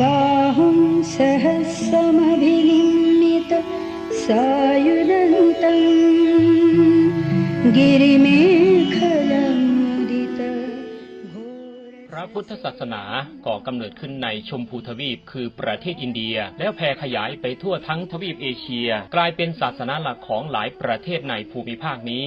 बाहुं सहस्रमभिनिमित सायुधन्तम् गिरिमेखलमुदित พระพุทธศาสนาก่อกำเนิดขึ้นในชมพูทวีปคือประเทศอินเดีย แล้วแผ่ขยายไปทั่วทั้งทวีปเอเชีย กลายเป็นศาสนาหลักของหลายประเทศในภูมิภาคนี้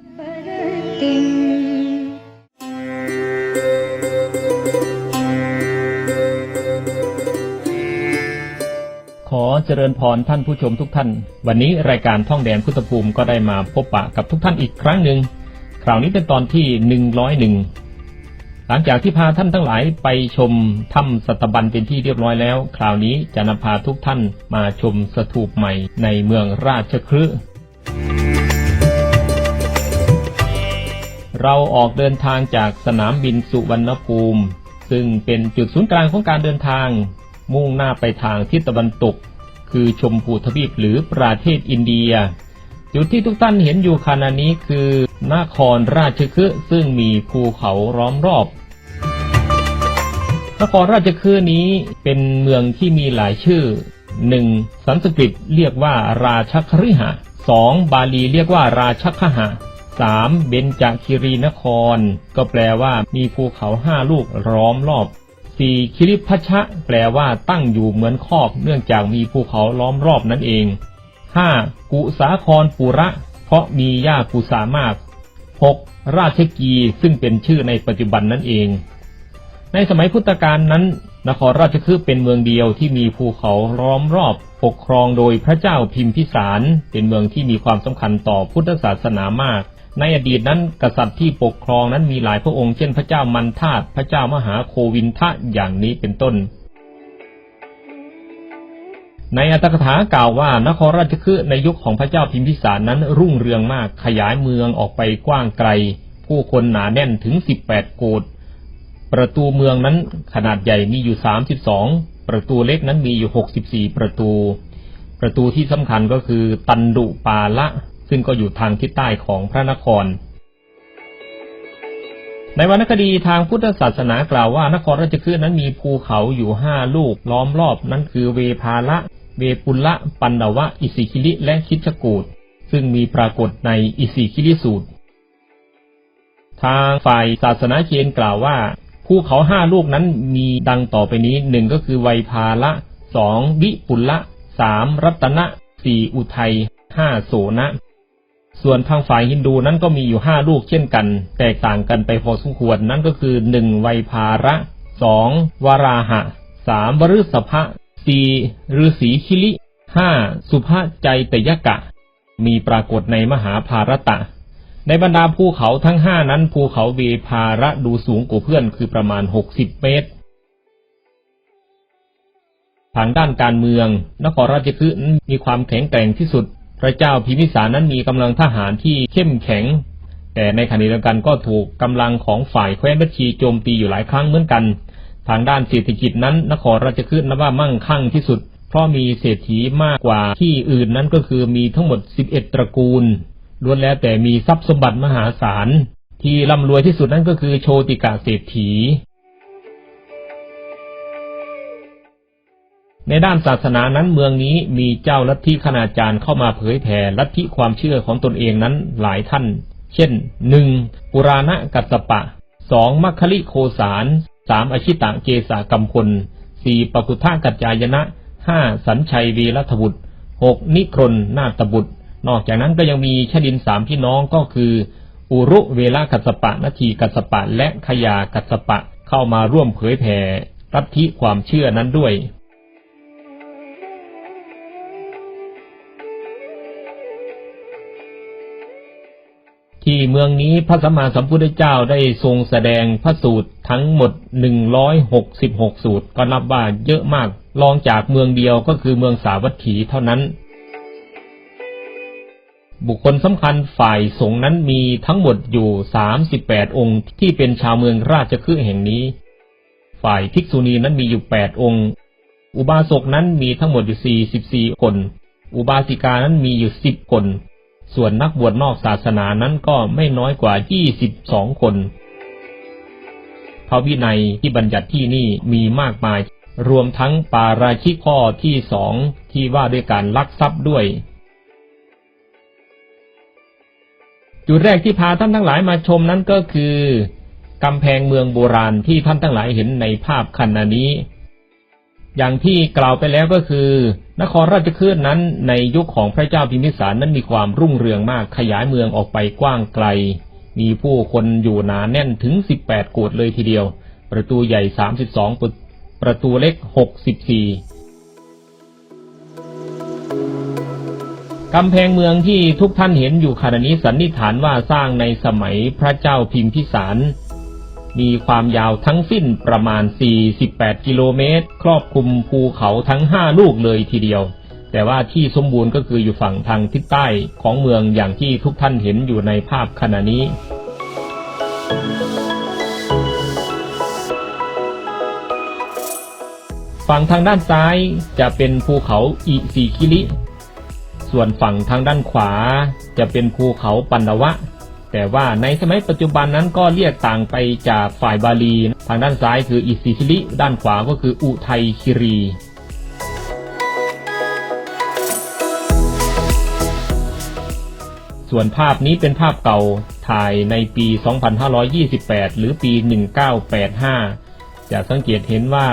ขอเจริญพรท่านผู้ชมทุกท่าน วันนี้รายการท่องแดนพุทธภูมิก็ได้มาพบปะกับทุกท่านอีกครั้งหนึ่ง คราวนี้เป็นตอนที่หนึ่งร้อยหนึ่งหลังจากที่พาท่านทั้งหลายไปชมถ้ำสัตบันเป็นที่เรียบร้อยแล้ว คราวนี้จะนำพาทุกท่านมาชมสถูปใหม่ในเมืองราชคฤห์ เราออกเดินทางจากสนามบินสุวรรณภูมิ ซึ่งเป็นจุดศูนย์กลางของการเดินทาง มุ่งหน้าไปทางทิศตะวันตก คือชมพูทวีปหรือประเทศอินเดีย จุดที่ทุกท่านเห็นอยู่ขณะนี้คือนครราชคฤห์ซึ่งมีภูเขาล้อมรอบนครราชคฤห์นี้เป็นเมืองที่มีหลายชื่อ 1. สันสกฤตเรียกว่าราชคฤหะ 2. บาลีเรียกว่าราชคหะ 3. เบญจคิรีนคร ก็แปลว่ามีภูเขาห้าลูกล้อมรอบ 4. คิริพัชะ แปลว่าตั้งอยู่เหมือนคอก เนื่องจากมีภูเขาล้อมรอบนั่นเอง 5. กุสาครปุระ เพราะมีหญ้ากุสามาก 6. ราชกีซึ่งเป็นชื่อในปัจจุบันนั่นเอง ในสมัยพุทธกาลนั้น นครราชคฤห์เป็นเมืองเดียวที่มีภูเขาล้อมรอบ ปกครองโดยพระเจ้าพิมพิสาร เป็นเมืองที่มีความสำคัญต่อพุทธศาสนามาก ในอดีตนั้นกษัตริย์ที่ปกครองนั้นมีหลายพระองค์เช่นพระเจ้ามันทาตพระเจ้ามหาโควินทะอย่างนี้เป็นต้น ในอัตถกถากล่าวว่านครราชคฤห์ในยุคของพระเจ้าพิมพิสารนั้นรุ่งเรืองมากขยายเมืองออกไปกว้างไกล ผู้คนหนาแน่นถึง18โกดประตูเมืองนั้นขนาดใหญ่มีอยู่32ประตูเล็กนั้นมีอยู่64ประตู ประตูที่สำคัญก็คือตันดุปาละ ซึ่งก็อยู่ทางทิศใต้ของพระนคร ในวรรณคดีทางพุทธศาสนากล่าวว่านครราชคฤห์นั้นมีภูเขาอยู่ห้าลูกล้อมรอบนั่นคือเวภาละ เวปุลละ ปันดวะ อิสิคิลิและคิชกูดซึ่งมีปรากฏในอิสิคิลิสูตร ทางฝ่ายศาสนาเชนกล่าวว่าภูเขาห้าลูกนั้นมีดังต่อไปนี้หนึ่งก็คือไวยภาละสองวิปุลละสามรัตนะสี่อุทัยห้าโสนะ ส่วนทางฝ่ายฮินดูนั้นก็มีอยู่ห้าลูกเช่นกัน แตกต่างกันไปพอสมควรนั่นก็คือหนึ่งไวยภาระสองวราหะสามวฤษภะสี่ฤาษีคิลิห้าสุภใจตยกะ มีปรากฏในมหาภารตะ ในบรรดาภูเขาทั้งห้านั้นภูเขาเวภาระดูสูงกว่าเพื่อนคือประมาณหกสิบเมตรทางด้านการเมือง นครราชคฤห์มีความแข็งแกร่งที่สุด พระเจ้าพิมพิสารนั้นมีกำลังทหารที่เข้มแข็ง แต่ในขณะเดียวกันก็ถูกกำลังของฝ่ายแคว้นบัญชีโจมตีอยู่หลายครั้งเหมือนกัน ทางด้านเศรษฐกิจนั้น นครราชคฤห์นับว่ามั่งคั่งที่สุด เพราะมีเศรษฐีมากกว่าที่อื่นนั้นก็คือมีทั้งหมด 11 ตระกูลล้วนแล้วแต่มีทรัพย์สมบัติมหาศาลที่ร่ำรวยที่สุดนั่นก็คือโชติกาเศรษฐี ในด้านศาสนานั้นเมืองนี้มีเจ้าลัทธิคณาจารย์เข้ามาเผยแผ่ลัทธิความเชื่อของตนเองนั้นหลายท่าน เช่นหนึ่งปุราณกัสสปะสองมัคคลิโคสารสามอชิตะเกสากัมพลสี่ปกุทากัจจายนะห้าสัญชัยวีรัฐบุตรหกนิครนนาตบุตร นอกจากนั้นก็ยังมีชดินสามพี่น้องก็คือ อุรุเวลากัสสปะนาทีกัสสปะและขยากัสปะเข้ามาร่วมเผยแผ่ลัทธิความเชื่อนั้นด้วย ที่เมืองนี้พระสัมมาสัมพุทธเจ้าได้ทรงแสดงพระสูตรทั้งหมด166สูตร ก็นับว่าเยอะมากรองจากเมืองเดียวก็คือเมืองสาวัตถีเท่านั้น บุคคลสำคัญฝ่ายสงฆ์นั้นมีทั้งหมดอยู่38องค์ที่เป็นชาวเมืองราชคฤห์แห่งนี้ ฝ่ายภิกษุณีนั้นมีอยู่8องค์ อุบาสกนั้นมีทั้งหมดอยู่44คน อุบาสิกานั้นมีอยู่10คน ส่วนนักบวชนอกศาสนานั้นก็ไม่น้อยกว่า 22 คน พระวินัยที่บัญญัติที่นี่มีมากมาย รวมทั้งปาราชิกข้อที่สองที่ว่าด้วยการลักทรัพย์ด้วย จุดแรกที่พาท่านทั้งหลายมาชมนั้นก็คือกำแพงเมืองโบราณที่ท่านทั้งหลายเห็นในภาพคันนี้ อย่างที่กล่าวไปแล้วก็คือ นครราชคลื่นนั้นในยุคของพระเจ้าพิมพิสารนั้นมีความรุ่งเรืองมากขยายเมืองออกไปกว้างไกล มีผู้คนอยู่หนาแน่นถึง 18 โกดเลยทีเดียว ประตูใหญ่ 32 ประประตูเล็ก 64 กำแพงเมืองที่ทุกท่านเห็นอยู่ขณะนี้สันนิษฐานว่าสร้างในสมัยพระเจ้าพิมพิสาร มีความยาวทั้งสิ้นประมาณ 48 กิโลเมตร ครอบคลุมภูเขาทั้ง 5 ลูกเลยทีเดียว แต่ว่าที่สมบูรณ์ก็คืออยู่ฝั่งทางทิศใต้ของเมืองอย่างที่ทุกท่านเห็นอยู่ในภาพขณะนี้ฝั่งทางด้านซ้ายจะเป็นภูเขาอิซิคิริ ส่วนฝั่งทางด้านขวาจะเป็นภูเขาปันดวะ แต่ว่าในสมัยปัจจุบันนั้นก็เรียกต่างไปจากฝ่ายบาลี ทางด้านซ้ายคืออิซิคิริ ด้านขวาก็คืออุทัยคิรีส่วนภาพนี้เป็นภาพเก่าถ่ายในปี 2528 หรือปี 1985 จะสังเกตเห็นว่า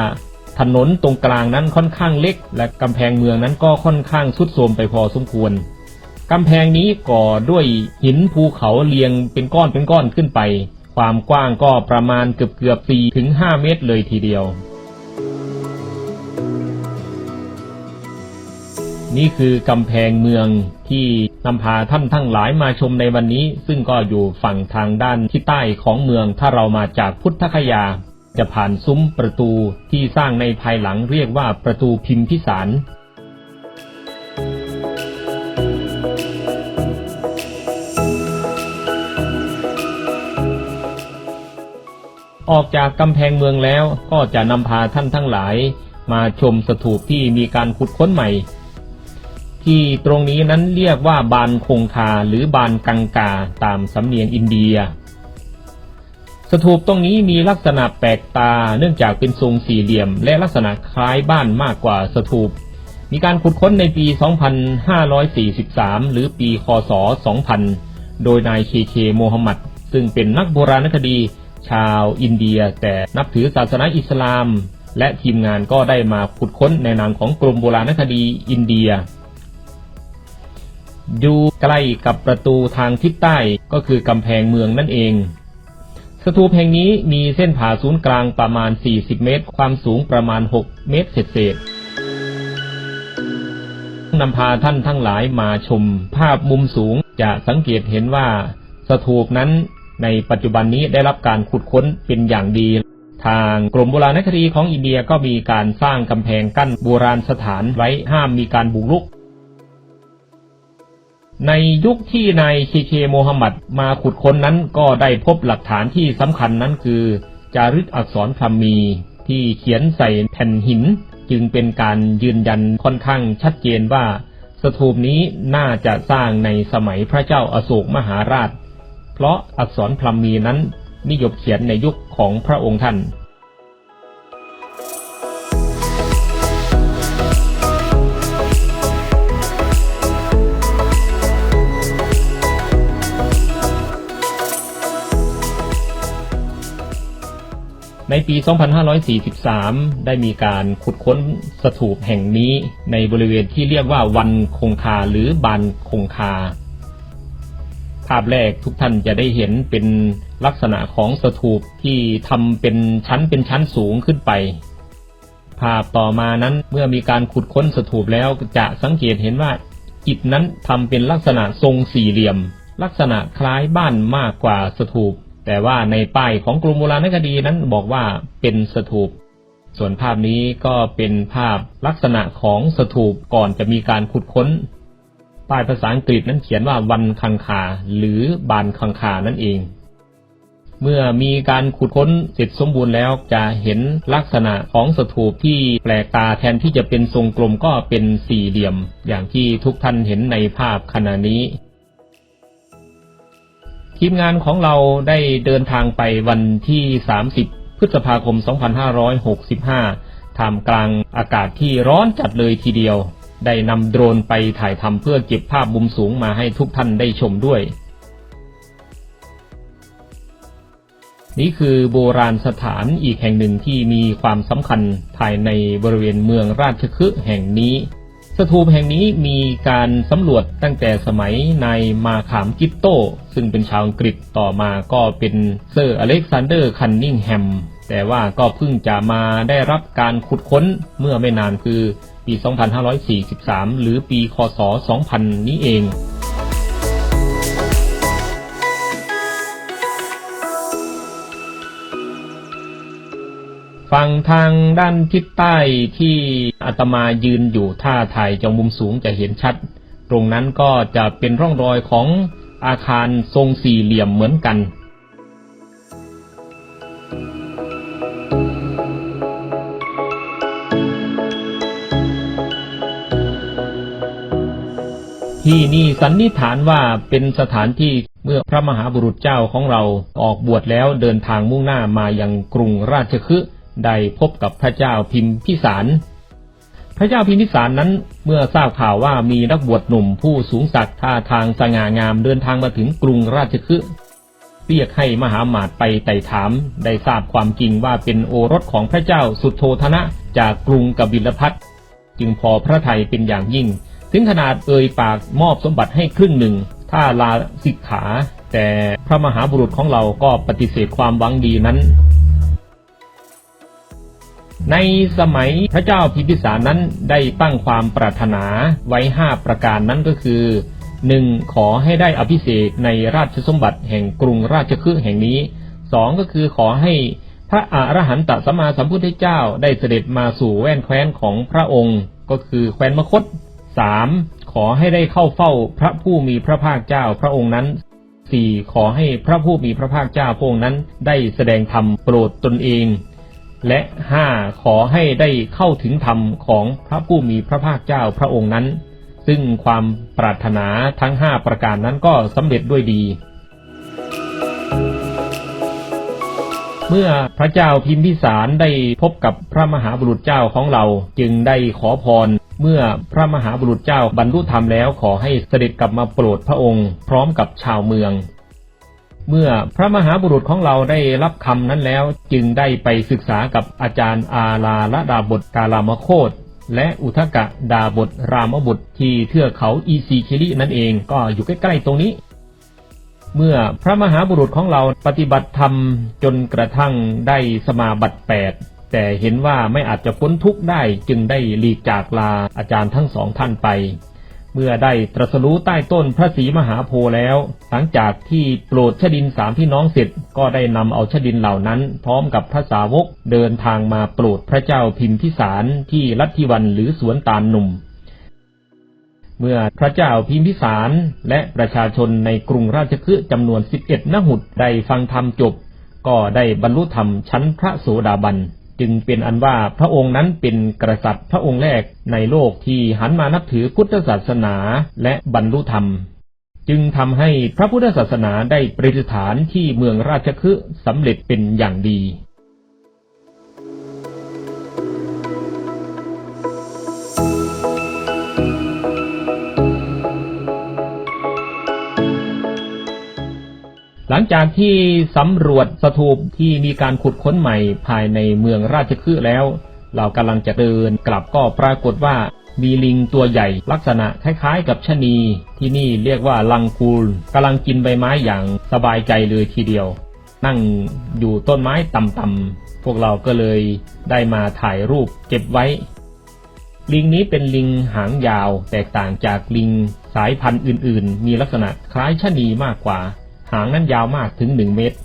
ถนนตรงกลางนั้นค่อนข้างเล็ก และกำแพงเมืองนั้นก็ค่อนข้างทรุดโทรมไปพอสมควร กำแพงนี้ก่อด้วยหินภูเขาเรียงเป็นก้อนเป็นก้อนขึ้นไป ความกว้างก็ประมาณเกือบเกือบ4ถึง5เมตรเลยทีเดียว นี่คือกำแพงเมืองที่นำพาท่านทั้งหลายมาชมในวันนี้ ซึ่งก็อยู่ฝั่งทางด้านที่ใต้ของเมืองถ้าเรามาจากพุทธคยา จะผ่านซุ้มประตูที่สร้างในภายหลังเรียกว่าประตูพิมพิสาร ออกจากกำแพงเมืองแล้วก็จะนำพาท่านทั้งหลาย มาชมสถูปที่มีการขุดค้นใหม่ ที่ตรงนี้นั้นเรียกว่าบานคงคาหรือบานกังกาตามสำเนียงอินเดีย สถูปตรงนี้มีลักษณะแปลกตาเนื่องจากเป็นทรงสี่เหลี่ยม และลักษณะคล้ายบ้านมากกว่าสถูป มีการขุดค้นในปี 2543 หรือปี คศ 2000 โดยนายเคเคโมฮัมหมัดซึ่งเป็นนักโบราณคดี ชาวอินเดีย แต่นับถือศาสนาอิสลาม และทีมงานก็ได้มาขุดค้นในนามของกรมโบราณคดีอินเดีย อยู่ใกล้กับประตูทางทิศใต้ก็คือกำแพงเมืองนั่นเองสถูปแห่งนี้มีเส้นผ่าศูนย์กลางประมาณ 40 เมตร ความสูงประมาณ 6 เมตรเศษๆนำพาท่านทั้งหลายมาชมภาพมุมสูงจะสังเกตเห็นว่าสถูปนั้น ในปัจจุบันนี้ได้รับการขุดค้นเป็นอย่างดี ทางกรมโบราณคดีของอินเดียก็มีการสร้างกำแพงกั้นโบราณสถานไว้ห้ามมีการบุกรุก ในยุคที่นายเคเคโมฮัมหมัดมาขุดค้นนั้นก็ได้พบหลักฐานที่สำคัญนั้นคือ จารึกอักษรพรมีที่เขียนใส่แผ่นหิน จึงเป็นการยืนยันค่อนข้างชัดเจนว่า สถูปนี้น่าจะสร้างในสมัยพระเจ้าอาโศกมหาราช เพราะอักษรพรหมีนั้นนิยมเขียนในยุคของพระองค์ท่านในปี 2543 ได้มีการขุดค้นสถูปแห่งนี้ในบริเวณที่เรียกว่าวันคงคาหรือบานคงคา ภาพแรกทุกท่านจะได้เห็นเป็นลักษณะของสถูปที่ทำเป็นชั้นเป็นชั้นสูงขึ้นไป ภาพต่อมานั้นเมื่อมีการขุดค้นสถูปแล้วจะสังเกตเห็นว่าอิฐนั้นทำเป็นลักษณะทรงสี่เหลี่ยม ลักษณะคล้ายบ้านมากกว่าสถูป แต่ว่าในป้ายของกรมโบราณคดีนั้นบอกว่าเป็นสถูป ส่วนภาพนี้ก็เป็นภาพลักษณะของสถูปก่อนจะมีการขุดค้น ป้ายภาษาอังกฤษนั้นเขียนว่าวันคังคา หรือบานคังคานั่นเอง เมื่อมีการขุดค้นเสร็จสมบูรณ์แล้วจะเห็นลักษณะของสถูปที่แปลกตาแทนที่จะเป็นทรงกลมก็เป็นสี่เหลี่ยม อย่างที่ทุกท่านเห็นในภาพขณะนี้ทีมงานของเราได้เดินทางไปวันที่ 30 พฤษภาคม 2565 ท่ามกลางอากาศที่ร้อนจัดเลยทีเดียว ได้นำโดรนไปถ่ายทำเพื่อเก็บภาพมุมสูงมาให้ทุกท่านได้ชมด้วย นี่คือโบราณสถานอีกแห่งหนึ่งที่มีความสำคัญภายในบริเวณเมืองราชคฤห์แห่งนี้ สถูปแห่งนี้มีการสำรวจตั้งแต่สมัยนายมาขามกิตโต ซึ่งเป็นชาวอังกฤษต่อมาก็เป็นเซอร์อเล็กซานเดอร์คันนิงแฮมแต่ว่าก็เพิ่งจะมาได้รับการขุดค้นเมื่อไม่นานคือ ปี 2543 หรือปี คศ 2000 นี้เองฝั่งทางด้านทิศใต้ที่อาตมายืนอยู่ท่าถ่ายจากมุมสูงจะเห็นชัด ตรงนั้นก็จะเป็นร่องรอยของอาคารทรงสี่เหลี่ยมเหมือนกัน ที่นี่สันนิษฐานว่าเป็นสถานที่เมื่อพระมหาบุรุษเจ้าของเราออกบวชแล้วเดินทางมุ่งหน้ามายังกรุงราชคฤห์ได้พบกับพระเจ้าพิมพิสาร พระเจ้าพิมพิสารนั้นเมื่อทราบข่าวว่ามีนักบวชหนุ่มผู้สูงศักดิ์ท่าทางสง่างามเดินทางมาถึงกรุงราชคฤห์เรียกให้มหาหมาดไปไต่ถาม ได้ทราบความจริงว่าเป็นโอรสของพระเจ้าสุโธธนะจากกรุงกบิลพัทจึงพอพระทัยเป็นอย่างยิ่ง ถึงขนาดเอ่ยปากมอบสมบัติให้ครึ่งหนึ่ง ถ้าลาสิกขา แต่พระมหาบุรุษของเราก็ปฏิเสธความหวังดีนั้น ในสมัยพระเจ้าพิพิสารนั้นได้ตั้งความปรารถนาไว้ห้าประการนั้นก็คือหนึ่งขอให้ได้อภิเษกในราชสมบัติแห่งกรุงราชคฤห์แห่งนี้สองก็คือขอให้พระอรหันตสัมมาสัมพุทธเจ้าได้เสด็จมาสู่แว่นแคว้นของพระองค์ ก็คือแคว้นมคต สามขอให้ได้เข้าเฝ้าพระผู้มีพระภาคเจ้าพระองค์นั้นสี่ขอให้พระผู้มีพระภาคเจ้าพระองค์นั้น ได้แสดงธรรมโปรดตนเอง และห้าขอให้ได้เข้าถึงธรรมของพระผู้มีพระภาคเจ้าพระองค์นั้น ซึ่งความปรารถนาทั้งห้าประการนั้นก็สำเร็จด้วยดี เมื่อพระเจ้าพิมพิสารได้พบกับพระมหาบุรุษเจ้าของเราจึงได้ขอพร เมื่อพระมหาบุรุษเจ้าบรรลุธรรมแล้วขอให้เสด็จกลับมาโปรดพระองค์ พร้อมกับชาวเมือง เมื่อพระมหาบุรุษของเราได้รับคำนั้นแล้วจึงได้ไปศึกษากับอาจารย์อาลาละดาบทกาลามโคตและอุทกะดาบทรามบุตรที่เทือกเขาอีซีคิรินั่นเองก็อยู่ใกล้ๆตรงนี้ เมื่อพระมหาบุรุษของเราปฏิบัติธรรมจนกระทั่งได้สมาบัติแปด แต่เห็นว่าไม่อาจจะพ้นทุกข์ได้จึงได้หลีกจากลาอาจารย์ทั้งสองท่านไป เมื่อได้ตรัสรู้ใต้ต้นพระศรีมหาโพธิ์แล้ว หลังจากที่โปรดชดินสามพี่น้องเสร็จก็ได้นำเอาชดินเหล่านั้น พร้อมกับพระสาวกเดินทางมาโปรดพระเจ้าพิมพิสารที่ลัทธิวันหรือสวนตาลหนุ่มเมื่อพระเจ้าพิมพิสารและประชาชนในกรุงราชคฤห์จำนวน11นหุดได้ฟังธรรมจบ ก็ได้บรรลุธรรมชั้นพระโสดาบัน จึงเป็นอันว่าพระองค์นั้นเป็นกษัตริย์พระองค์แรกในโลกที่หันมานับถือพุทธศาสนาและบรรลุธรรม จึงทำให้พระพุทธศาสนาได้ประดิษฐานที่เมืองราชคฤห์สำเร็จเป็นอย่างดี ลังจากที่สำรวจสถูปที่มีการขุดค้นใหม่ภายในเมืองราชคฤห์แล้ว เรากำลังจะเดินกลับก็ปรากฏว่ามีลิงตัวใหญ่ลักษณะคล้ายๆ กับชะนี ที่นี่เรียกว่าลังกูลกำลังกินใบไม้อย่างสบายใจเลยทีเดียว นั่งอยู่ต้นไม้ต่ำๆพวกเราก็เลยได้มาถ่ายรูปเก็บไว้ ลิงนี้เป็นลิงหางยาว แตกต่างจากลิงสายพันธุ์อื่น ๆ มีลักษณะคล้ายชะนีมากกว่า หางนั้นยาวมากถึง1เมตร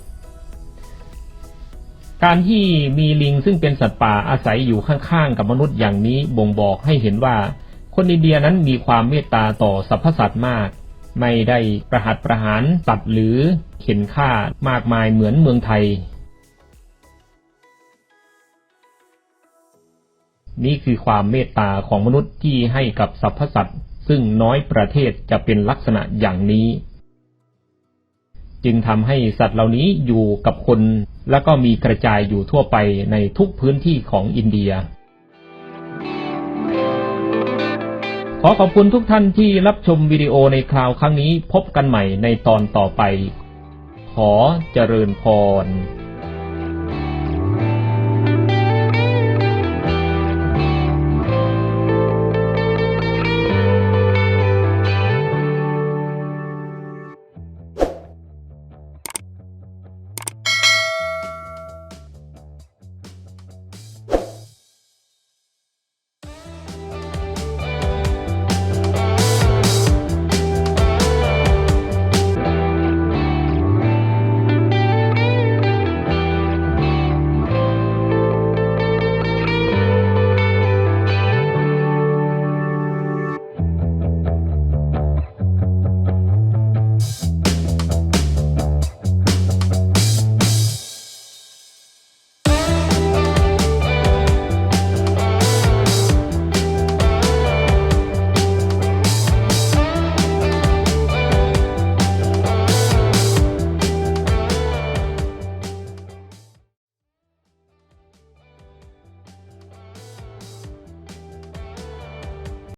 การที่มีลิงซึ่งเป็นสัตว์ป่าอาศัยอยู่ข้างๆกับมนุษย์อย่างนี้บ่งบอกให้เห็นว่า คนอินเดียนั้นมีความเมตตาต่อสรรพสัตว์มาก ไม่ได้ประหัตประหารสัตว์หรือเข็นฆ่ามากมายเหมือนเมืองไทย นี่คือความเมตตาของมนุษย์ที่ให้กับสรรพสัตว์ซึ่งน้อยประเทศจะเป็นลักษณะอย่างนี้ จึงทำให้สัตว์เหล่านี้อยู่กับคน และก็มีกระจายอยู่ทั่วไปในทุกพื้นที่ของอินเดีย ขอขอบคุณทุกท่านที่รับชมวิดีโอในคราวครั้งนี้พบกันใหม่ในตอนต่อไป ขอเจริญพร